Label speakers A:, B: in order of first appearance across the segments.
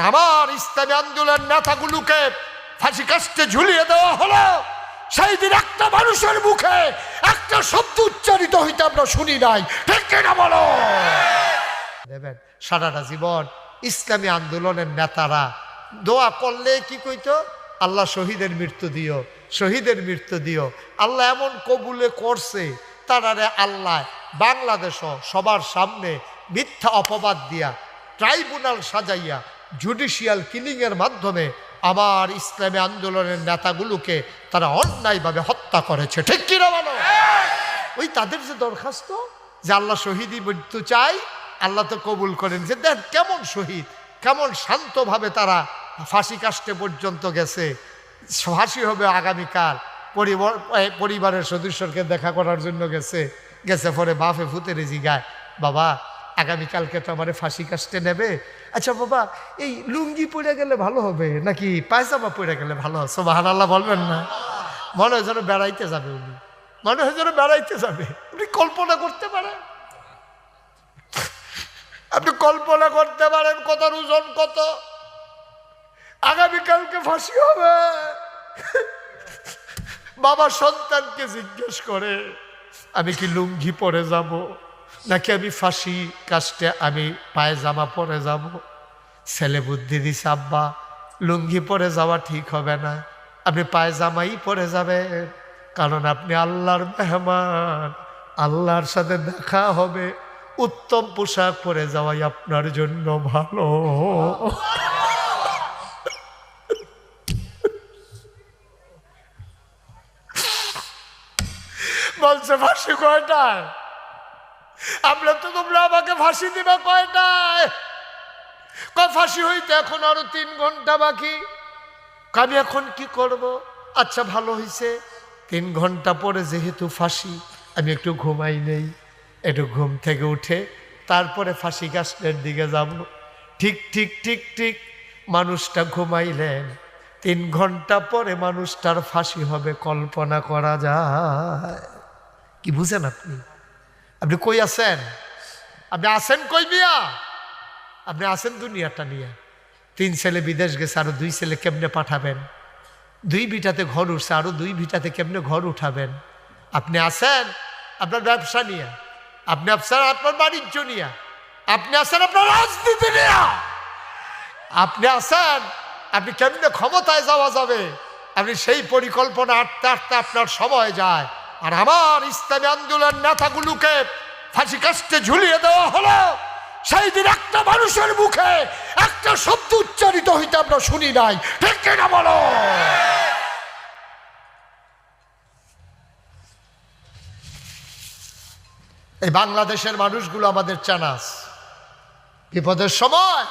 A: আর আমার ইসলামী আন্দোলন নেতাগুলোকে ফাঁসি কাস্তে ঝুলিয়ে দেওয়া হলো, সেই দিন একটা মানুষের মুখে একটা শব্দ উচ্চারিত হইতে আমরা শুনি নাই। কিনা বলো? দেবেন, সারাটা জীবন ইসলামী আন্দোলনের নেতারা দোয়া করলে কি কইতো? আল্লাহ শহীদের মৃত্যু দিও, শহীদের মৃত্যু দিও। আল্লাহ এমন কবুলে করছে, তারারে আল্লাহ বাংলাদেশ সবার সামনে মিথ্যা অপবাদ দিয়া, ট্রাইব্যুনাল সাজাইয়া জুডিশিয়াল কিলিংয়ের মাধ্যমে আমার ইসলামী আন্দোলনের নেতাগুলোকে তারা অন্যায়ভাবে হত্যা করেছে। ঠিক কিনা বলো? ওই তাদের যে দরখাস্ত, যে আল্লাহ শহীদই মৃত্যু চাই আল্লাহ তো কবুল করেন। যে দেখ কেমন শহীদ, কেমন শান্তভাবে তারা ফাঁসি কাস্টে পর্যন্ত গেছে। ফাঁসি হবে আগামীকাল, পরিবার পরিবারের সদস্যকে দেখা করার জন্য গেছে। গেছে পরে বাফে ফুতেরে জিগায়, বাবা আগামীকালকে তো আমার ফাঁসি কাস্টে নেবে। আচ্ছা বাবা, এই লুঙ্গি পরে গেলে ভালো হবে নাকি পায়জামা পরে গেলে ভালো হবে? সোবাহান আল্লাহ বলবেন না। মনে হয় যেন বেড়াইতে যাবে উনি। মনে হয় যেন বেড়াইতে যাবে। উনি কল্পনা করতে পারেন। আপনি কল্পনা করতে পারেন কত ওজন কত। আগামীকালকে ফাঁসি হবে। বাবা সন্তানকে জিজ্ঞেস করে, আমি কি লুঙ্গি পরে যাব? নাকি আমি ফাঁসি কাস্টে আমি পায়ে জামা পরে যাব? ছেলে বুদ্ধি দিছে, আব্বা, লুঙ্গি পরে যাওয়া ঠিক হবে না। আপনি পায়ে জামাই পরে যাবেন, কারণ আপনি আল্লাহর মেহমান। আল্লাহর সাথে দেখা হবে। উত্তম পোশাক পরে যাওয়াই আপনার জন্য ভালো। বলছে, ফাঁসি কয়টায়? আমরা তো তোমরা আমাকে ফাঁসি দিবা কয়টায়? কয় ফাঁসি হইতে এখন আরও তিন ঘণ্টা বাকি? আমি এখন কি করব? আচ্ছা ভালো হয়েছে তিন ঘণ্টা পরে যেহেতু ফাঁসি, আমি একটু ঘুমাই নেই। একটু ঘুম থেকে উঠে তারপরে ফাঁসি গাছের দিকে যাব। ঠিক ঠিক ঠিক ঠিক, মানুষটা ঘুমাইলেন। তিন ঘণ্টা পরে মানুষটার ফাঁসি হবে, কল্পনা করা যায়। কি বুঝেন আপনি? আপনি কই আছেন? আপনি আছেন কই মিয়া? আপনি আছেন দুনিয়াটা নিয়ে। তিন ছেলে বিদেশ গেছে, আরও দুই ছেলে কেমনে পাঠাবেন? দুই বিটাতে ঘর উঠছে, আরও দুই বিটাতে কেমনে ঘর উঠাবেন? আপনি আছেন আপনার ব্যবসা নিয়ে, আপনি আছেন আপনার বাণিজ্য নিয়ে, আপনি আছেন আপনার রাজনীতি নিয়ে। আপনি আছেন, আপনি কেমনে ক্ষমতায় যাওয়া যাবে? আপনি সেই পরিকল্পনা আটতে আটতে আপনার সময় যায়। আর আমার ইসলামী আন্দোলন নেতাগুলোকে ফাঁসি কাস্তে ঝুলিয়ে দেওয়া হলো, সেই দিন একটা মানুষের মুখে একটা শব্দ উচ্চারিত হইতে আমরা শুনি নাই। ঠিক কিনা বলো? এই বাংলাদেশের মানুষগুলো আমাদের চানাস বিপদের সময়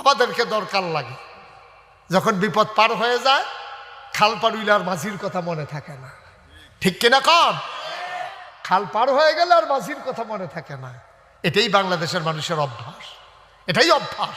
A: আমাদেরকে দরকার লাগে। যখন বিপদ পার হয়ে যায় খাল পারুইলার মাঝির কথা মনে থাকে না। ঠিক কিনা কম খাল পার হয়ে গেলে আর মাঝির কথা মনে থাকে না। এটাই বাংলাদেশের মানুষের অভ্যাস। এটাই অভ্যাস।